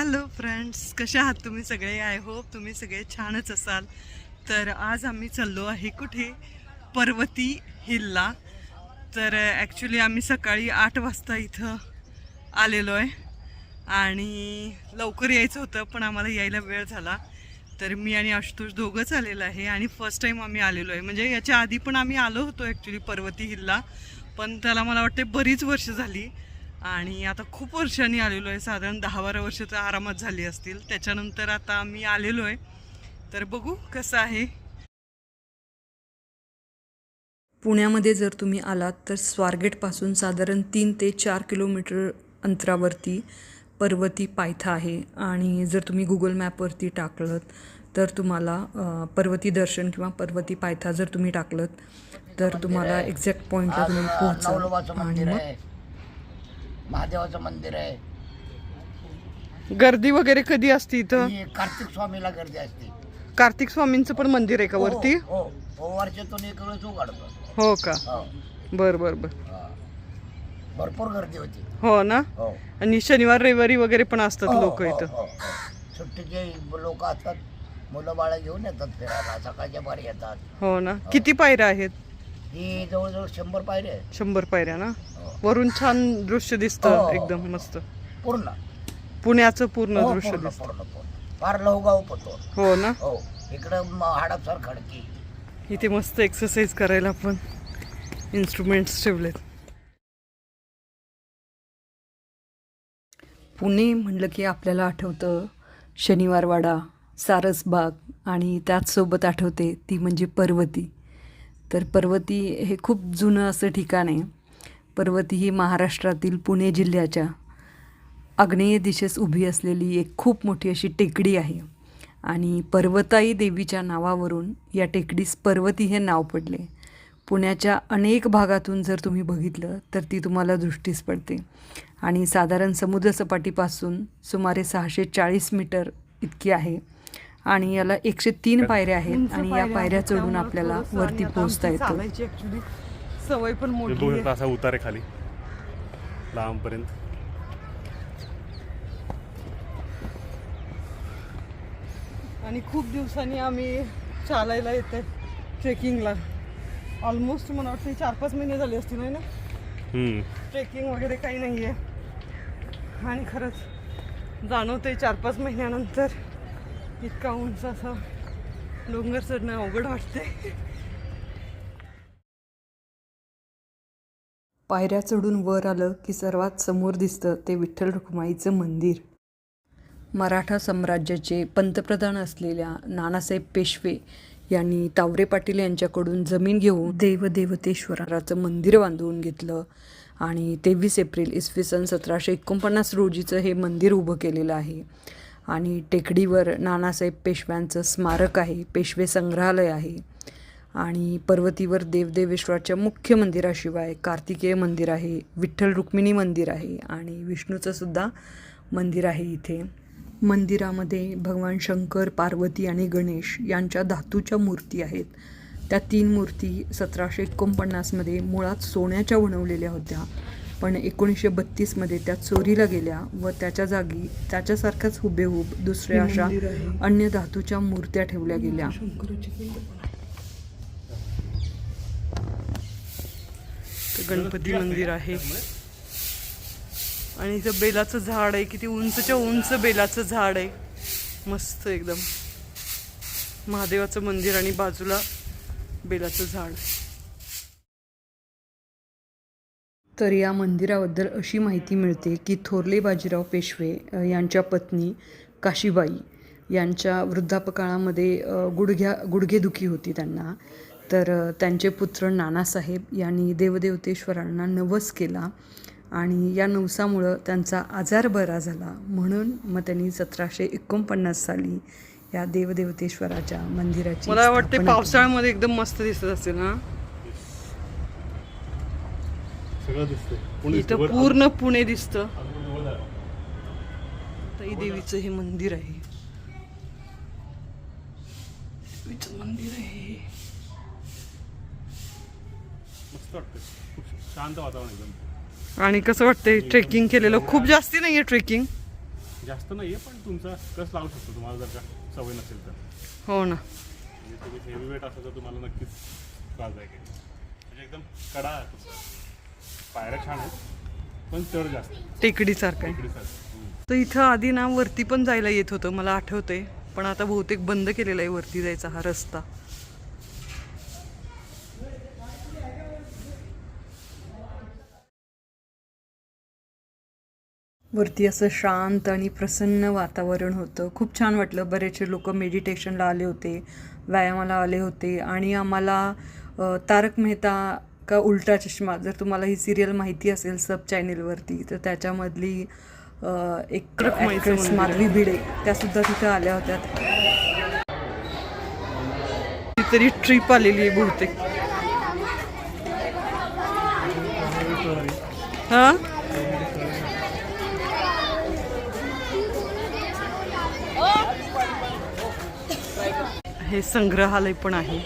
Hello friends कसे आहात तुम्ही सगळे? आय होप तुम्ही सगळे छानच असाल. तर आज आम्ही चाललो आहे कुठे? पर्वती हिलला. तर ॲक्च्युली आम्ही सकाळी आठ वाजता इथं आलेलो आहे. आणि लवकर यायचं होतं पण आम्हाला यायला वेळ झाला. तर मी आणि आशुतोष दोघंच आलेलं आहे आणि फर्स्ट टाईम आम्ही आलेलो आहे. म्हणजे याच्या आधी पण आम्ही आलो होतो ॲक्च्युली पर्वती हिलला. पण त्याला मला वाटते बरीच वर्ष झाली. आणि आता खूप वर्षांनी आलेलो आहे. साधारण दहा बारा वर्ष तर आरामात झाली असतील. त्याच्यानंतर आता आम्ही आलेलो आहे. तर बघू कसं आहे. पुण्यामध्ये जर तुम्ही आलात तर स्वारगेटपासून साधारण तीन ते चार किलोमीटर अंतरावरती पर्वती पायथा आहे. आणि जर तुम्ही गुगल मॅपवरती टाकलं तर तुम्हाला पर्वती दर्शन किंवा पर्वती पायथा जर तुम्ही टाकलं तर तुम्हाला एक्झॅक्ट पॉईंटला तुम्ही पोहोचाल. आणि मग आहे. महादेवाचं मंदिर आहे. गर्दी वगैरे कधी असते इथं? ही कार्तिक स्वामीला गर्दी असते. कार्तिक स्वामींचं पण मंदिर आहे का वरती? हो हो वर्षातून एक वेळेस उघडतो. हो का? हो. बर बर बर. हा. भरपूर गर्दी होती. हो ना? हो. आणि शनिवार रविवारी वगैरे पण असतात हो, लोक हो, इथं. हो, हो. सुट्टीचे लोक असतात मुलं बाळा घेऊन येतात फिरायला सकाळच्या बारी येतात. हो ना? किती पायऱ्या आहेत? ही जवळजवळ शंभर पायरे आहे शंभर पायऱ्या ना? हो. वरून छान दृश्य दिसतं हो. एकदम मस्त. पूर्ण. पुण्याचं पूर्ण हो, दृश्य पूर्ण दिसतं. पूर्ण पूर्ण. फार लवगाव पतो हो ना? हो. इकडं म- हडपसर खडकी. इथे मस्त एक्सरसाइज करायला पण इन्स्ट्रुमेंट्स ठेवलेत. पुणे म्हणलं की आपल्याला आठवतं शनिवारवाडा सारसबाग आणि त्याचसोबत आठवते ती म्हणजे पर्वती. तर पर्वती हे खूप जुनं असं ठिकाण आहे. पर्वती ही महाराष्ट्रातील पुणे जिल्ह्याच्या आग्नेय दिशेस उभी असलेली एक खूप मोठी अशी टेकडी आहे. आणि पर्वताई देवीच्या नावावरून या टेकडीस पर्वती हे नाव पडले. पुण्याच्या अनेक भागातून जर तुम्ही बघितलं तर ती तुम्हाला दृष्टीस पडते. आणि साधारण समुद्रसपाटीपासून सुमारे सहाशे चाळीस मीटर इतकी आहे. आणि याला एकशे तीन पायऱ्या आहेत आणि या पायऱ्या चढून आपल्याला वरती पोहोचता येतं. सवय पण ते मोठी असा उतार खाली. लांबपर्यंत. आणि खूप दिवसांनी आम्ही चालायला येते ट्रेकिंगला ऑलमोस्ट मला वाटतं चार पाच महिने झाले असतील नाही ना? हम्म. ट्रेकिंग वगैरे काही नाही आहे आणि खरंच जाणवतंय चार पाच महिन्यानंतर. इतका उंच असा डोंगर चढणं अवघड वाटते पायऱ्या चढून वर आलं की सर्वात समोर दिसतं ते विठ्ठल रुक्माईचं मंदिर. मराठा साम्राज्याचे पंतप्रधान असलेल्या नानासाहेब पेशवे यांनी तावरे पाटील यांच्याकडून जमीन घेऊन देवदेवतेश्वराचं मंदिर बांधवून घेतलं आणि तेवीस एप्रिल इसवी सन सतराशे एकोणपन्नास रोजीचं हे मंदिर उभं केलेलं आहे. आणि टेकडीवर नानासाहेब पेशव्यांचं स्मारक आहे पेशवे संग्रहालय आहे. आणि पर्वतीवर देवदेवेश्वराच्या मुख्य मंदिराशिवाय कार्तिकेय मंदिर आहे विठ्ठल रुक्मिणी मंदिर आहे आणि विष्णूचं सुद्धा मंदिर आहे इथे. मंदिरामध्ये भगवान शंकर पार्वती आणि गणेश यांच्या धातूच्या मूर्ती आहेत. त्या तीन मूर्ती सतराशे एकोणपन्नासमध्ये मुळात सोन्याच्या बनवलेल्या होत्या. पण एकोणीसशे बत्तीसमध्ये त्या चोरीला गेल्या व त्याच्या जागी त्याच्यासारख्याच हुबेहूब दुसऱ्या अशा अन्य धातूच्या मूर्त्या ठेवल्या गेल्या. गणपती मंदिर आहे. आणि इथं बेलाचं झाड आहे. किती उंचच्या उंच बेलाचं झाड आहे. मस्त एकदम. महादेवाचं मंदिर आणि बाजूला बेलाचं झाड. तर या मंदिराबद्दल अशी माहिती मिळते की थोरले बाजीराव पेशवे यांच्या पत्नी काशीबाई यांच्या वृद्धापकाळामध्ये गुडघ्या गुडघेदुखी होती त्यांना तर त्यांचे पुत्र नानासाहेब यांनी देवदेवतेश्वरांना नवस केला आणि या नवसामुळं त्यांचा आजार बरा झाला म्हणून मग त्यांनी सतराशे एकोणपन्नास साली या देवदेवतेश्वराच्या मंदिराची मला वाटते. पावसाळ्यामध्ये एकदम मस्त दिसत असेल ना सगळं इथं पूर्ण पुणे दिसतं. ताई देवीचं हे मंदिर आहे. देवीचं मंदिर आहे. मस्त वाटतं शांत वातावरण एकदम. आणि कसं वाटतंय ट्रेकिंग केलेलं? खूप जास्ती नाहीये ट्रेकिंग जास्त नाही आहे पण तुमचा कस लावू शकतो तुम्हाला जर का सवय नसेल तर. हो ना. म्हणजे तुम्ही हेवी वेट असेल तर तुम्हाला नक्कीच त्रासदायक आहे. म्हणजे एकदम कडा आहे तुमचा. पायऱ्या छान आहेत पण चढ जास्त. टेकडीसारखं आहे टेकडीसारखं. हम्म. तर इथं आधी ना वरती पण जायला येत होतं मला आठवतंय पण आता बहुतेक बंद केलेला आहे वरती जायचा हा रस्ता वरती असं शांत आणि प्रसन्न वातावरण होतं खूप छान वाटलं बरेचसे लोक मेडिटेशनला आले होते व्यायामाला आले होते आणि आम्हाला अ, तारक मेहता का उलटा चष्मा. जर तुम्हाला ही सिरियल माहिती असेल सब चॅनेलवरती तर त्याच्यामधली एक ॲक्ट्रेस माधवी भिडे त्यासुद्धा तिथं आल्या होत्या. तरी ट्रिप आलेली आहे बहुतेक. हा? हे संग्रहालय पण आहे.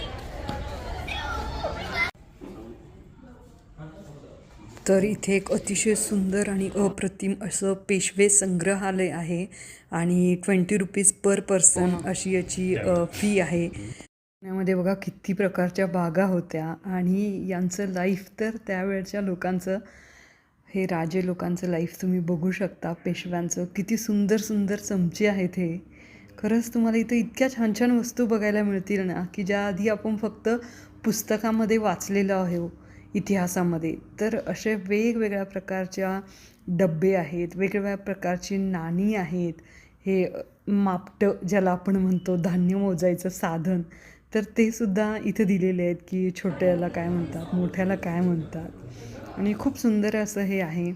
तर इथे एक अतिशय सुंदर आणि अप्रतिम असं पेशवे संग्रहालय आहे आणि ट्वेंटी रुपीज पर पर्सन अशी याची फी आहे. पुण्यामध्ये बघा किती प्रकारच्या बागा होत्या आणि यांचं लाईफ तर त्यावेळच्या लोकांचं हे राजे लोकांचं लाईफ तुम्ही बघू शकता पेशव्यांचं. किती सुंदर सुंदर चमचे आहेत हे. खरंच तुम्हाला इथं इतक्या छान छान वस्तू बघायला मिळतील ना की ज्या आधी आपण फक्त पुस्तकामध्ये वाचलेलं आहे. इतिहासामध्ये. तर असे वेगवेगळ्या प्रकारच्या डब्बे आहेत वेगवेगळ्या प्रकारची नाणी आहेत. हे मापटं ज्याला आपण म्हणतो धान्य मोजायचं साधन तर ते सुद्धा इथं दिलेले आहेत की छोट्याला काय म्हणतात मोठ्याला काय म्हणतात. आणि खूप सुंदर असं हे आहे.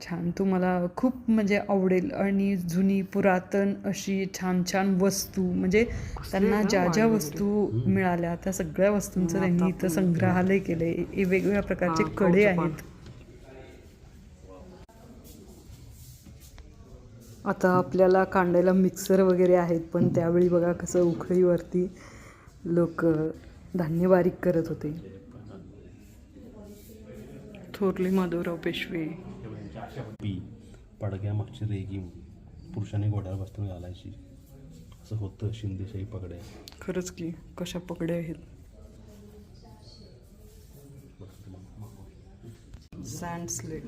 छान. तुम्हाला खूप म्हणजे आवडेल आणि जुनी पुरातन अशी छान छान वस्तू म्हणजे त्यांना ज्या ज्या वस्तू मिळाल्या त्या सगळ्या वस्तूंचं त्यांनी इथं संग्रहालय केलंय. हे वेगवेगळ्या प्रकारचे कडे आहेत. आता आपल्याला कांडायला मिक्सर वगैरे आहेत पण त्यावेळी बघा कसं उखळीवरती लोक धान्य बारीक करत होते. थोरली माधवराव पेशवे. पी पडक्यामागची रेगी पुरुषाने घोड्यावर बसताना घालायची. असं होतं शिंदेशाही पगड्या. खरंच की कशा पकड्या आहेत? सँड स्लेट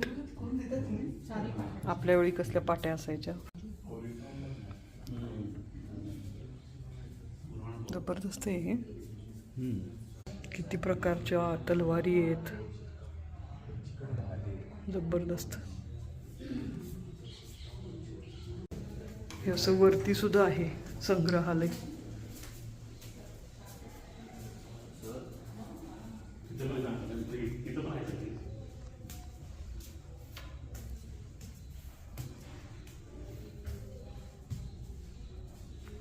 आपल्या वेळी कसल्या पाट्या असायच्या? जबरदस्त आहे हे. किती प्रकारच्या तलवारी आहेत. जबरदस्त. हे असं वरती सुद्धा आहे संग्रहालय.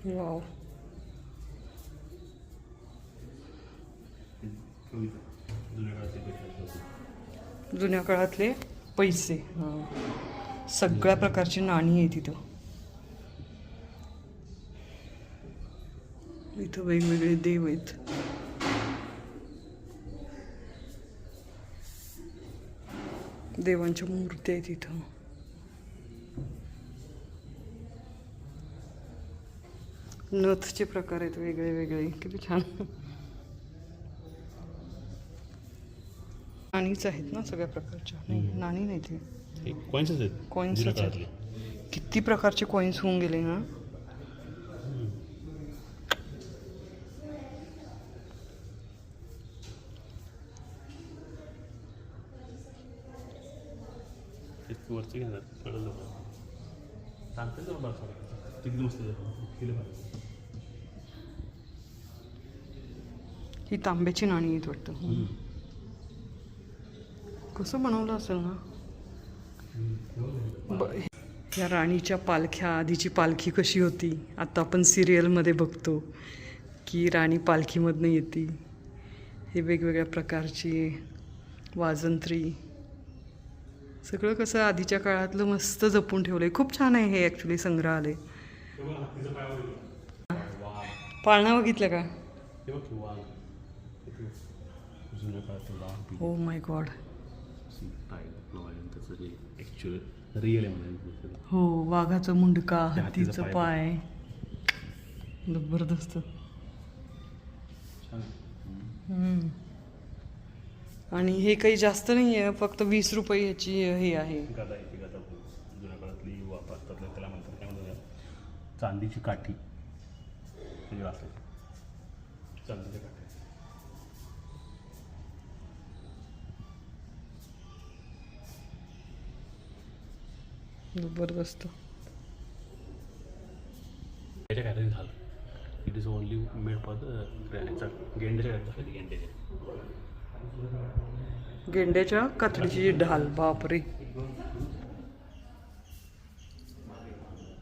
वाव जुन्या काळातले पैसे. सगळ्या प्रकारची नाणी आहे तिथं. इथं वेगवेगळे देव आहेत. देवांच्या मूर्ती आहेत इथं. नथचे प्रकार आहेत वेगळे वेगळे. किती छान. नाणीच आहेत ना सगळ्या प्रकारच्या. नाही नाणी नाही ते कॉईन्सच आहेत. काळातले किती प्रकारचे कॉईन्स होऊन गेले ना. वरचे घेणार कळलं का सांगते जरा बरं किती मस्त केलं ही तांब्याची नाणी आहेत वाटतं. कसं बनवलं असेल ना? या राणीच्या पालख्या आधीची पालखी कशी होती? आता आपण सिरियलमध्ये बघतो की राणी पालखीमधनं येते. हे वेगवेगळ्या प्रकारची वाजंत्री सगळं कसं आधीच्या काळातलं मस्त जपून ठेवलं आहे खूप छान आहे हे ॲक्च्युली संग्रहालय. पाळणा बघितलं का? हे माय गॉड हो वाघाचं मुंडका हत्तीचं पाय जबरदस्त. आणि हे काही जास्त नाही आहे फक्त वीस रुपये याची हे आहे. गदा गदा जुन्या काळातली वापरतात त्याला म्हणतात काय म्हणतात चांदीची काठी. म्हणजे असते काठी. जबरदस्त. त्याच्या काय झालं. It is only made for the ह्याचा गेंड्याच्या काय गेंड्याच्या कातडीची ढाल बापरे.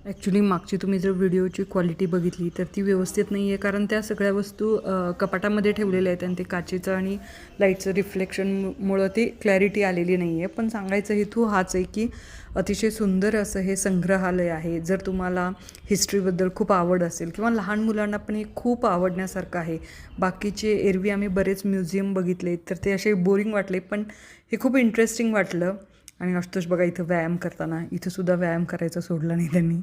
ॲक्च्युली मागची तुम्ही जर व्हिडिओची क्वालिटी बघितली तर ती व्यवस्थित नाही आहे कारण त्या सगळ्या वस्तू कपाटामध्ये ठेवलेल्या आहेत आणि ते काचेचं आणि लाईटचं रिफ्लेक्शनमुळं ती क्लॅरिटी आलेली नाही आहे पण सांगायचा हेतू हाच आहे की अतिशय सुंदर असं हे संग्रहालय आहे. जर तुम्हाला हिस्ट्रीबद्दल खूप आवड असेल किंवा लहान मुलांना पण हे खूप आवडण्यासारखं आहे. बाकीचे एरवी आम्ही बरेच म्युझियम बघितले तर ते असे बोरिंग वाटले पण हे खूप इंटरेस्टिंग वाटलं. आणि आशुतोष बघा इथं व्यायाम करताना इथंसुद्धा व्यायाम करायचा सोडला नाही त्यांनी.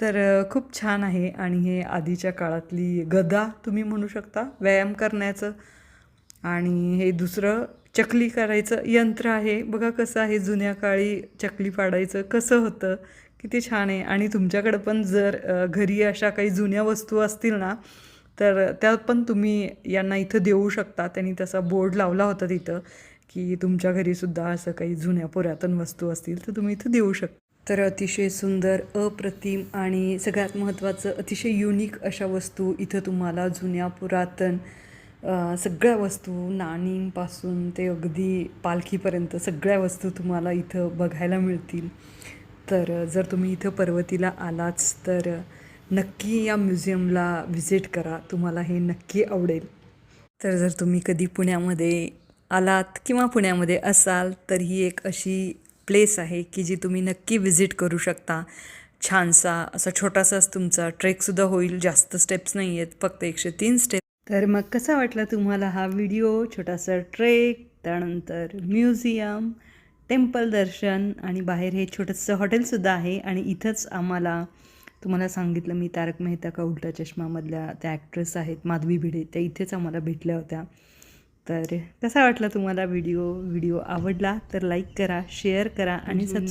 तर खूप छान आहे आणि हे आधीच्या काळातली गदा तुम्ही म्हणू शकता व्यायाम करण्याचं. आणि हे दुसरं चकली करायचं यंत्र आहे. बघा कसं आहे जुन्या काळी चकली पाडायचं कसं होतं किती छान आहे. आणि तुमच्याकडं पण जर घरी अशा काही जुन्या वस्तू असतील ना तर त्या पण तुम्ही यांना इथं देऊ शकता. त्यांनी तसा बोर्ड लावला होता तिथं. की तुमच्या घरीसुद्धा असं काही जुन्या पुरातन वस्तू असतील तर तुम्ही इथं देऊ शकता तर अतिशय सुंदर अप्रतिम आणि सगळ्यात महत्त्वाचं अतिशय युनिक अशा वस्तू इथं तुम्हाला जुन्या पुरातन सगळ्या वस्तू नाणींपासून ते अगदी पालखीपर्यंत सगळ्या वस्तू तुम्हाला इथं बघायला मिळतील. तर जर तुम्ही इथं पर्वतीला आलाच तर नक्की या म्युझियमला व्हिजिट करा तुम्हाला हे नक्की आवडेल. तर जर तुम्ही कधी पुण्यामध्ये आलात किंवा पुण्यामध्ये असाल तर ही एक अशी प्लेस आहे की जी तुम्ही नक्की विजिट करू शकता. छानसा असा छोटासाच तुमचा ट्रेकसुद्धा होईल जास्त स्टेप्स नाही आहेत फक्त एकशे तीन स्टेप तर मग कसा वाटला तुम्हाला हा व्हिडिओ छोटासा ट्रेक त्यानंतर म्युझियम टेम्पल दर्शन आणि बाहेर हे छोटंसं हॉटेलसुद्धा आहे आणि इथंच आम्हाला तुम्हाला सांगितलं मी तारक मेहता का उलटा चष्मामधल्या त्या ॲक्ट्रेस आहेत माधवी भिडे त्या इथेच आम्हाला भेटल्या होत्या. तर कसा वाटला तुम्हाला व्हिडिओ? व्हिडिओ आवडला तर लाईक करा शेअर करा आणि सबस्क्राईब